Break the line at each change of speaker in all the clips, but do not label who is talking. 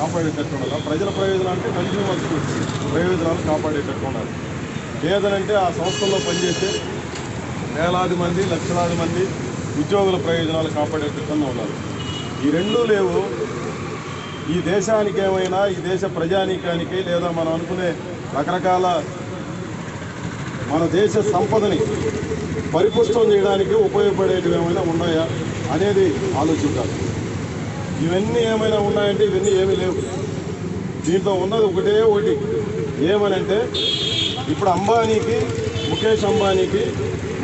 కాపాడేటట్టు ఉండాలి? ప్రజల ప్రయోజనాలు అంటే కన్స్యూమర్స్ ప్రయోజనాలు కాపాడేటట్టు ఉండాలి. లేదనంటే ఆ సంస్థల్లో పనిచేసే వేలాది మంది లక్షలాది మంది ఉద్యోగుల ప్రయోజనాలు కాపాడేటట్టుగా ఉండాలి. ఈ రెండూ లేవు. ఈ దేశానికి ఏమైనా ఈ దేశ ప్రజానీకానికి లేదా మనం అనుకునే రకరకాల మన దేశ సంపదని పరిపుష్టం చేయడానికి ఉపయోగపడేటివి ఏమైనా ఉన్నాయా అనేది ఆలోచించాలి. ఇవన్నీ ఏమైనా ఉన్నాయంటే ఇవన్నీ ఏమీ లేవు. దీంట్లో ఉన్నది ఒకటే ఒకటి. ఏమనంటే ఇప్పుడు అంబానీకి ముఖేష్ అంబానీకి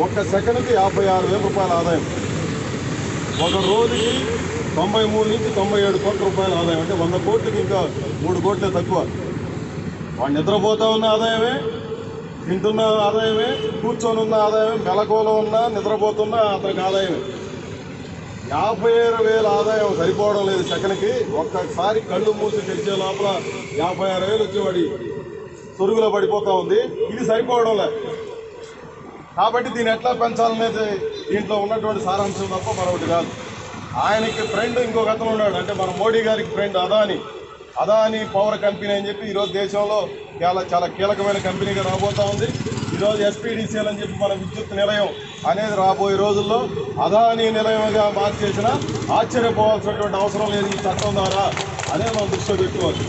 ఒక్క సెకండ్కి యాభై ఆరు వేల రూపాయల ఆదాయం. ఒక రోజుకి తొంభై మూడు నుంచి తొంభై ఏడు కోట్ల రూపాయల ఆదాయం. అంటే వంద కోట్లకి ఇంకా మూడు కోట్లే తక్కువ. వాడు నిద్రపోతా ఉన్న ఆదాయమే తింటున్న ఆదాయమే కూర్చొని ఉన్న ఆదాయమే మెలకువలో ఉన్న నిద్రపోతున్న అతనికి ఆదాయమే. యాభై ఆరు వేల ఆదాయం సరిపోవడం లేదు సెకండ్కి ఒక్కసారి కళ్ళు మూసి తెరిచే లోపల యాభై ఆరు వేలు వచ్చేవాడి సొరుగులో పడిపోతూ ఉంది. ఇది సరిపోవడం లేదు. కాబట్టి దీన్ని ఎట్లా పెంచాలనేది దీంట్లో ఉన్నటువంటి సారాంశం తప్ప మరొకటి కాదు. ఆయనకి ఫ్రెండ్ ఇంకొక అతను ఉన్నాడు. అంటే మన మోడీ గారికి friend Adani. Adani power company అని చెప్పి ఈరోజు దేశంలో చాలా చాలా కీలకమైన కంపెనీగా రాబోతా ఉంది. ఈరోజు ఎస్పీడీసీఎల్ అని చెప్పి మన విద్యుత్ నిలయం అనేది రాబోయే రోజుల్లో అదాని నిలయంగా మార్చేసిన ఆశ్చర్యపోవాల్సినటువంటి అవసరం లేదు ఈ చట్టం ద్వారా అనేది మనం దృష్టిలో పెట్టుకోవచ్చు.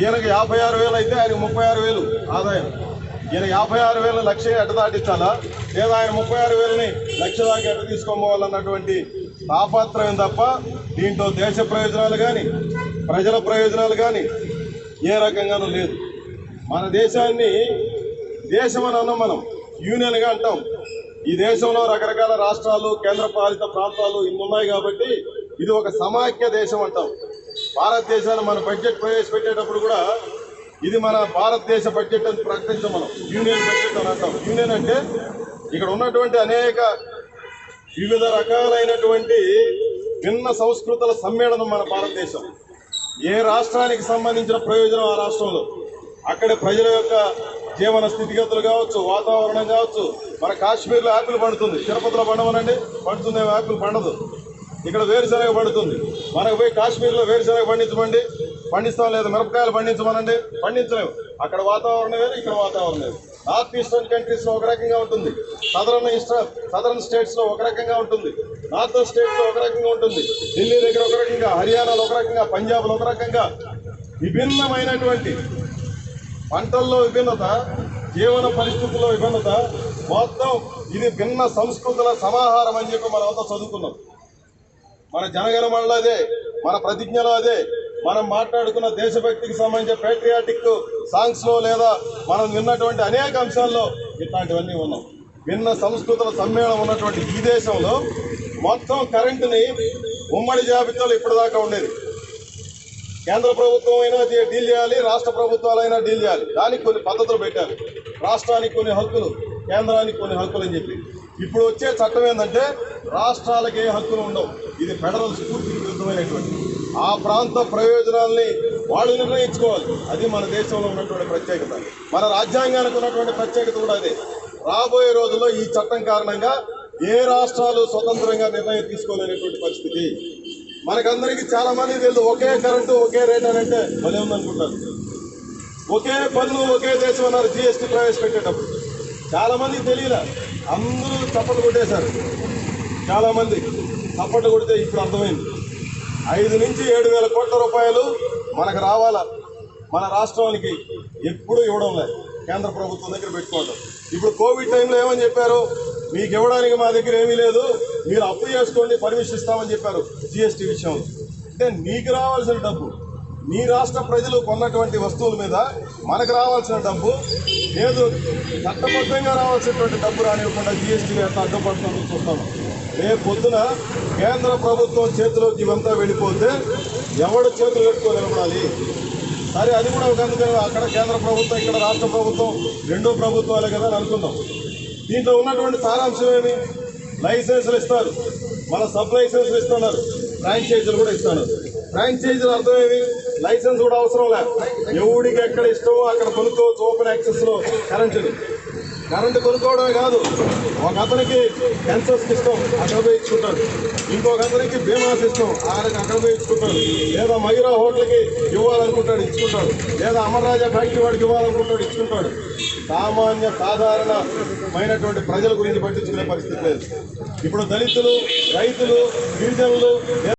ఈయనకి యాభై ఆరు వేలు అయితే ఆయనకు ముప్పై ఆరు వేలు ఆదాయం. ఈయన యాభై ఆరు వేలు లక్ష ఎట్ట దాటించాలా? లేదా ఆయన ముప్పై ఆరు వేలని లక్ష దాకా ఎట తీసుకోవాలన్నటువంటి తాపత్రయం తప్ప దీంట్లో దేశ ప్రయోజనాలు కానీ ప్రజల ప్రయోజనాలు కానీ ఏ రకంగానూ లేదు. మన దేశాన్ని దేశం అని అన్నాం మనం యూనియన్గా అంటాం. ఈ దేశంలో రకరకాల రాష్ట్రాలు కేంద్ర పాలిత ప్రాంతాలు ఇన్ని ఉన్నాయి కాబట్టి ఇది ఒక సమాఖ్య దేశం అంటాం. భారతదేశాన్ని మన బడ్జెట్ ప్రవేశపెట్టేటప్పుడు కూడా ఇది మన భారతదేశ బడ్జెట్ అని ప్రకటించాం మనం. యూనియన్ బడ్జెట్ అని అంటాం. యూనియన్ అంటే ఇక్కడ ఉన్నటువంటి అనేక వివిధ రకాలైనటువంటి భిన్న సంస్కృతుల సమ్మేళనం మన భారతదేశం. ఏ రాష్ట్రానికి సంబంధించిన ప్రయోజనం ఆ రాష్ట్రంలో? అక్కడ ప్రజల యొక్క జీవన స్థితిగతులు కావచ్చు వాతావరణం కావచ్చు మన కాశ్మీర్లో యాపిల్ పండుతుంది. తిరుపతిలో పండమనండి పండుతుంది యాపిల్ పండదు. ఇక్కడ వేరుశనగ పండుతుంది. మనకు పోయి కాశ్మీర్లో వేరుశనగ పండించమండి. పండిస్తాం లేదు మిరపకాయలు పండించమనండి. పండించలేము. అక్కడ వాతావరణం వేరు ఇక్కడ వాతావరణం లేదు నార్త్ ఈస్టర్న్ కంట్రీస్లో ఒక రకంగా ఉంటుంది. సదరన్ ఈస్ట్ సదరన్ స్టేట్స్లో ఒక రకంగా ఉంటుంది. నార్త్ స్టేట్స్లో ఒక రకంగా ఉంటుంది. ఢిల్లీ దగ్గర ఒక రకంగా హర్యానాలో ఒక రకంగా పంజాబ్లో ఒక రకంగా. విభిన్నమైనటువంటి పంటల్లో విభిన్నత జీవన పరిస్థితుల్లో విభిన్నత మొత్తం ఇది భిన్న సంస్కృతుల సమాహారం అని చెప్పి మనం అంతా చదువుకున్నాం. మన జనగణమణలో అదే మన ప్రతిజ్ఞలో అదే మనం మాట్లాడుకున్న దేశభక్తికి సంబంధించిన పేట్రియాటిక్ సాంగ్స్లో లేదా మనం విన్నటువంటి అనేక అంశాల్లో ఇట్లాంటివన్నీ ఉన్నాం. భిన్న సంస్కృతుల సమ్మేళనం ఉన్నటువంటి ఈ దేశంలో మొత్తం కరెంటుని ఉమ్మడి జాబితాలో ఇప్పటిదాకా ఉండేది. కేంద్ర ప్రభుత్వం అయినా డీల్ చేయాలి రాష్ట్ర ప్రభుత్వాలైనా డీల్ చేయాలి. దానికి కొన్ని పద్ధతులు పెట్టారు. రాష్ట్రానికి కొన్ని హక్కులు కేంద్రానికి కొన్ని హక్కులు అని చెప్పి. ఇప్పుడు వచ్చే చట్టం ఏంటంటే రాష్ట్రాలకు ఏ హక్కులు ఉండవు. ఇది ఫెడరల్ స్ఫూర్తికి విరుద్ధమైనటువంటి ఆ ప్రాంత ప్రయోజనాల్ని వాళ్ళు నిర్ణయించుకోవాలి. అది మన దేశంలో ఉన్నటువంటి ప్రత్యేకత. మన రాజ్యాంగానికి ఉన్నటువంటి ప్రత్యేకత కూడా అదే. రాబోయే రోజుల్లో ఈ చట్టం కారణంగా ఏ రాష్ట్రాలు స్వతంత్రంగా నిర్ణయం తీసుకోలేనటువంటి పరిస్థితి. మనకందరికీ చాలా మంది తెలుసు ఒకే కరెంటు ఒకే రేట్ అని అంటే భలే ఉందనుకుంటారు. ఒకే పన్ను ఒకే దేశం అన్నారు జిఎస్టీ ప్రవేశపెట్టేటప్పుడు. చాలా మందికి తెలియదా అందరూ చప్పట్లు కొట్టేశారు. చాలా మంది చప్పట్లు కొడితే ఇప్పుడు అర్థమైంది. ఐదు నుంచి ఏడు వేల కోట్ల రూపాయలు మనకు రావాలా మన రాష్ట్రానికి ఎప్పుడు ఇవ్వడం లేదు కేంద్ర ప్రభుత్వం దగ్గర పెట్టుకోవడం ఇప్పుడు కోవిడ్ టైంలో ఏమని చెప్పారు? మీకు ఇవ్వడానికి మా దగ్గర ఏమీ లేదు. మీరు అప్పు చేసుకోండి పర్మిషన్ ఇస్తామని చెప్పారు జిఎస్టీ విషయంలో అంటే నీకు రావాల్సిన డబ్బు నీ రాష్ట్ర ప్రజలు కొన్నటువంటి వస్తువుల మీద మనకు రావాల్సిన డబ్బు లేదు చట్టబద్ధంగా రావాల్సినటువంటి డబ్బు రానివ్వకుండా జిఎస్టీ ఎంత అడ్డుపడుతుందో చూస్తాను రేపు పొద్దున కేంద్ర ప్రభుత్వం చేతిలోకి ఇవంతా వెళ్ళిపోతే ఎవడు చేతులు కట్టుకొని నిలబడాలి? సరే అది కూడా ఒక అందుకని అక్కడ కేంద్ర ప్రభుత్వం ఇక్కడ రాష్ట్ర ప్రభుత్వం రెండో ప్రభుత్వాలే కదా అని అనుకుందాం. దీంట్లో ఉన్నటువంటి సారాంశం ఏమి? లైసెన్సులు ఇస్తారు. మన సబ్ లైసెన్సులు ఇస్తున్నారు. ఫ్రాంచైజీలు కూడా ఇస్తున్నారు. ఫ్రాంచైజీలు అర్థం లైసెన్స్ కూడా అవసరం లేదు ఎవడికి ఎక్కడ ఇష్టమో అక్కడ కొనుక్కోవచ్చు ఓపెన్ యాక్సెస్లో కరెంటు. కరెంటు కొనుక్కోవడమే కాదు. ఒక అతనికి పెన్సర్స్ ఇష్టం అక్కడ పోయించుకుంటాడు ఇంకొక అతనికి బీమాస్ ఇష్టం ఆయనకు అక్కడ పోయి లేదా మయూరా హోటల్కి ఇవ్వాలనుకుంటాడు ఇచ్చుకుంటాడు. లేదా అమర్రాజా ఫ్యాక్టరీ వాడికి ఇవ్వాలనుకుంటాడు ఇచ్చుకుంటాడు. సామాన్య సాధారణమైనటువంటి ప్రజల గురించి పట్టించుకునే పరిస్థితి లేదు. ఇప్పుడు దళితులు రైతులు గిరిజనులు